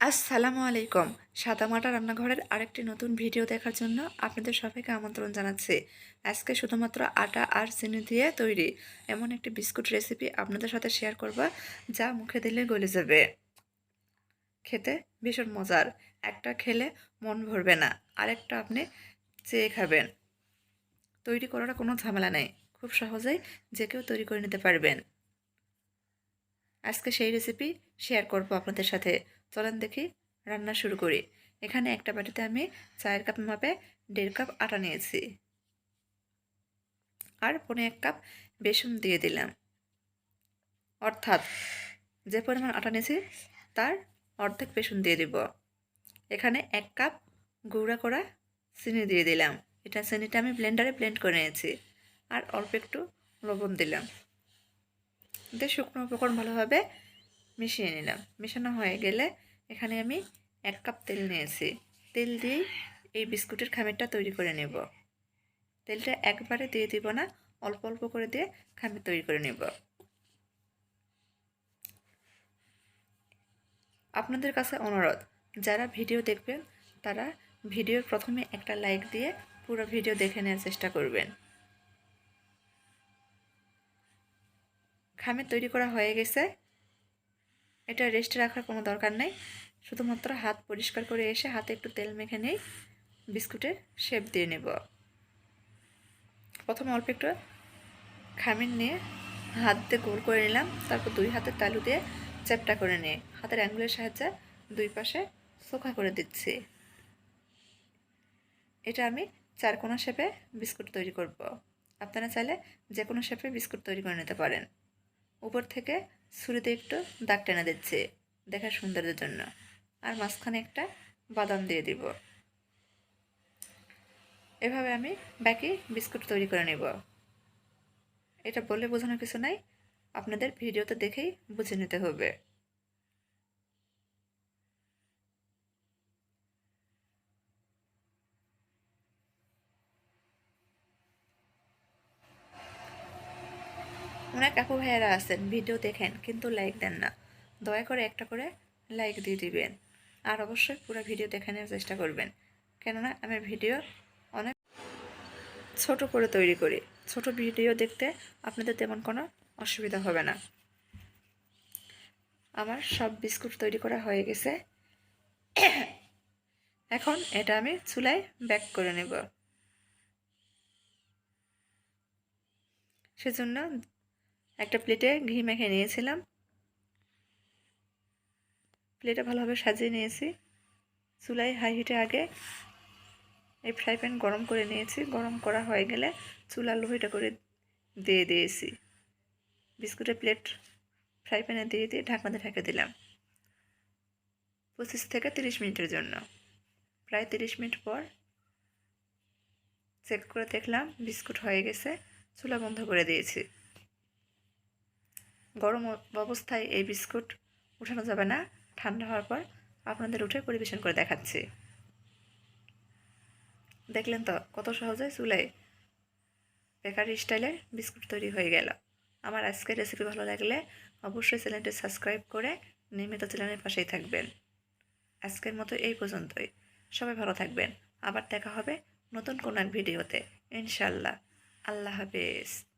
আসসালামু আলাইকুম। সাদামাটা রান্নাঘরের আরেকটি নতুন ভিডিও দেখার জন্য আপনাদের সবাইকে আমন্ত্রণ জানাচ্ছি। আজকে শুধুমাত্র আটা আর চিনি দিয়ে তৈরি এমন একটি বিস্কুট রেসিপি আপনাদের সাথে শেয়ার করব, যা মুখে দিলে গলে যাবে। খেতে ভীষণ মজার। একটা খেলে মন ভরবে না, আরেকটা আপনি চেয়ে খাবেন। তৈরি করার কোনো ঝামেলা নেই, খুব সহজেই যে কেউ তৈরি করে নিতে পারবেন। আজকে সেই রেসিপি শেয়ার করব আপনাদের সাথে। চলেন দেখি রান্না শুরু করি। এখানে একটা বাটিতে আমি চায়ের কাপ মাপে দেড় কাপ আটা নিয়েছি। আর পনে এক কাপ বেসন দিয়ে দিলাম। অর্থাৎ যে পরিমাণ আটা নিয়েছি, তার অর্ধেক বেসন দিয়ে দিব। এখানে এক কাপ গুঁড়া করা চিনি দিয়ে দিলাম। এটা চিনিটা আমি ব্লেন্ডারে ব্লেন্ড করে নিয়েছি। আর অল্প একটু লবণ দিলাম। দিয়ে শুকনো উপকরণ ভালোভাবে মিশিয়ে নিলাম। মেশানো হয়ে গেলে এখানে আমি এক কাপ তেল নিয়েছি। তেল দিয়েই এই বিস্কুটের খামিরটা তৈরি করে নেব। তেলটা একবারে দিয়ে দিব না, অল্প অল্প করে দিয়ে খামির তৈরি করে নেব। আপনাদের কাছে অনুরোধ, যারা ভিডিও দেখবেন, তারা ভিডিওর প্রথমে একটা লাইক দিয়ে পুরো ভিডিও দেখে নেওয়ার চেষ্টা করবেন। খামির তৈরি করা হয়ে গেছে। এটা রেস্টে রাখার কোনো দরকার নেই। শুধুমাত্র হাত পরিষ্কার করে এসে হাতে একটু তেল মেখে নেই, বিস্কুটের শেপ দিয়ে নেব। প্রথমে অল্প একটু খামির নিয়ে হাত দিয়ে গোল করে নিলাম, তারপর দুই হাতের তালু দিয়ে চ্যাপটা করে নিয়ে হাতের অ্যাঙ্গুলের সাহায্যে দুই পাশে সোখা করে দিচ্ছি। এটা আমি চারকোনা শেপে বিস্কুট তৈরি করব। আপনারা চাইলে যে কোনো শেপে বিস্কুট তৈরি করে নিতে পারেন। উপর থেকে ছুরিতে একটু দাগ টেনে দিচ্ছি, দেখার সৌন্দর্যের জন্য। আর মাঝখানে একটা বাদাম দিয়ে দিব। এভাবে আমি বাকি বিস্কুট তৈরি করে নেব। এটা বলে বোঝানোর কিছু নাই। আপনাদের ভিডিওতে দেখেই বুঝে নিতে হবে। অনেক কাকু ভাইয়েরা আছেন ভিডিও দেখেন, কিন্তু লাইক দেন না। দয়া করে একটা করে লাইক দিয়ে দিবেন। আর অবশ্যই পুরো ভিডিও দেখে চেষ্টা করবেন। কেননা আমি ভিডিও অনেক ছোট করে তৈরি করি। ছোট ভিডিও দেখতে আপনাদের তেমন কোনো অসুবিধা হবে না। আমার সব বিস্কুট তৈরি করা হয়ে গেছে। এখন এটা আমি চুলায় ব্যাক করে নেব। সেজন্য একটা প্লেটে ঘি মেখে নিয়েছিলাম। প্লেটে ভালোভাবে সাজিয়ে নিয়েছি। চুলায় হাই হিটে আগে এই ফ্রাই প্যান গরম করে নিয়েছি। গরম করা হয়ে গেলে চুলা লোহিটা করে দিয়ে দিয়েছি। বিস্কুটের প্লেট ফ্রাই প্যানে দিয়ে দিয়ে ঢাকনাতে ঢেকে দিলাম। পঁচিশ থেকে তিরিশ মিনিটের জন্য। প্রায় তিরিশ মিনিট পর চেক করে দেখলাম বিস্কুট হয়ে গেছে। চুলা বন্ধ করে দিয়েছি। গরম অবস্থায় এই বিস্কুট উঠানো যাবে না। ঠান্ডা হওয়ার পর আপনাদের উঠে পরিবেশন করে দেখাচ্ছি। দেখলেন তো কত সহজে চুলায় বেকারি স্টাইলে বিস্কুট তৈরি হয়ে গেল। আমার আজকের রেসিপি ভালো লাগলে অবশ্যই চ্যানেলটি সাবস্ক্রাইব করে নিয়মিত চ্যানেলের পাশেই থাকবেন। আজকের মতো এই পর্যন্তই। সবাই ভালো থাকবেন। আবার দেখা হবে নতুন কোনো এক ভিডিওতে। ইনশাল্লাহ আল্লাহ হাফেজ।